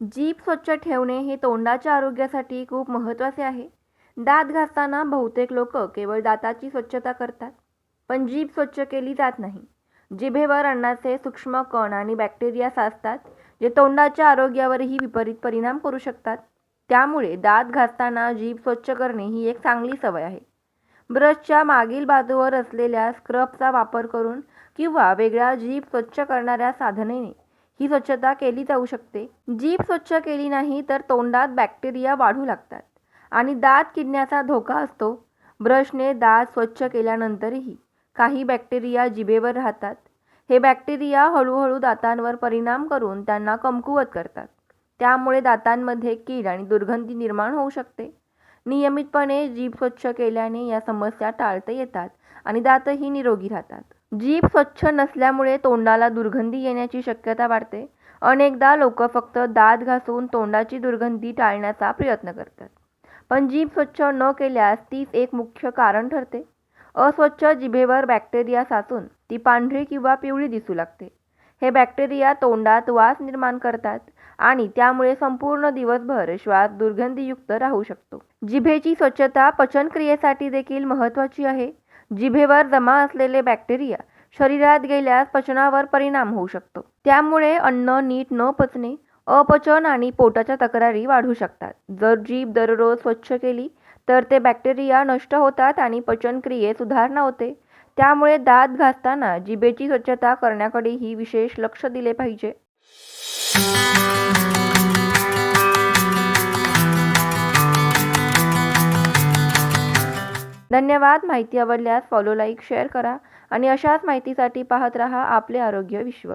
जीभ स्वच्छ ठेवणे हे तोंडाच्या आरोग्यासाठी खूप महत्त्वाचे आहे. दात घासताना बहुतेक लोक केवळ दाताची स्वच्छता करतात पण जीभ स्वच्छ केली जात नाही. जिभेवर अन्नाचे सूक्ष्म कण आणि बॅक्टेरिया साचतात जे तोंडाच्या आरोग्यावरही विपरीत परिणाम करू शकतात. त्यामुळे दात घासताना जीभ स्वच्छ करणे ही एक चांगली सवय आहे. ब्रशच्या मागील बाजूवर असलेल्या स्क्रबचा वापर करून किंवा वेगळ्या जीभ स्वच्छ करणाऱ्या साधनेने ही स्वच्छता केली जाऊ शकते. जीभ स्वच्छ केली नाही तर तोंडात बॅक्टेरिया वाढू लागतात आणि दात किडण्याचा धोका असतो. ब्रशने दात स्वच्छ केल्यानंतरही काही बॅक्टेरिया जिभेवर राहतात. हे बॅक्टेरिया हळूहळू दातांवर परिणाम करून त्यांना कमकुवत करतात. त्यामुळे दातांमध्ये कीड आणि दुर्गंधी निर्माण होऊ शकते. नियमितपणे जीभ स्वच्छ केल्याने या समस्या टाळता येतात आणि दातही निरोगी राहतात. जीभ स्वच्छ नसल्यामुळे तोंडाला दुर्गंधी येण्याची शक्यता वाढते. अनेकदा लोक फक्त दात घासून तोंडाची दुर्गंधी टाळण्याचा प्रयत्न करतात. पण जीभ स्वच्छ न केल्यास तीच एक मुख्य कारण ठरते. अस्वच्छ जिभेवर बॅक्टेरिया साचून ती पांढरी किंवा पिवळी दिसू लागते. हे बॅक्टेरिया तोंडात वास निर्माण करतात आणि त्यामुळे संपूर्ण दिवसभर श्वास दुर्गंधीयुक्त राहू शकतो. जिभेची स्वच्छता पचनक्रियेसाठी देखील महत्त्वाची आहे. जिभेवर जमा असलेले बॅक्टेरिया शरीरात गेल्यास पचनावर परिणाम होऊ शकतो. त्यामुळे अन्न नीट न पचणे अपचन आणि पोटाच्या तक्रारी वाढू शकतात. जर जीभ दररोज स्वच्छ केली तर ते बॅक्टेरिया नष्ट होतात आणि पचनक्रियेत सुधारणा होते. त्यामुळे दात घासताना जिभेची स्वच्छता करण्याकडेही विशेष लक्ष दिले पाहिजे. धन्यवाद. माहिती आवडल्यास फॉलो लाईक शेअर करा आणि अशाच माहितीसाठी पाहत रहा आपले आरोग्य विश्व.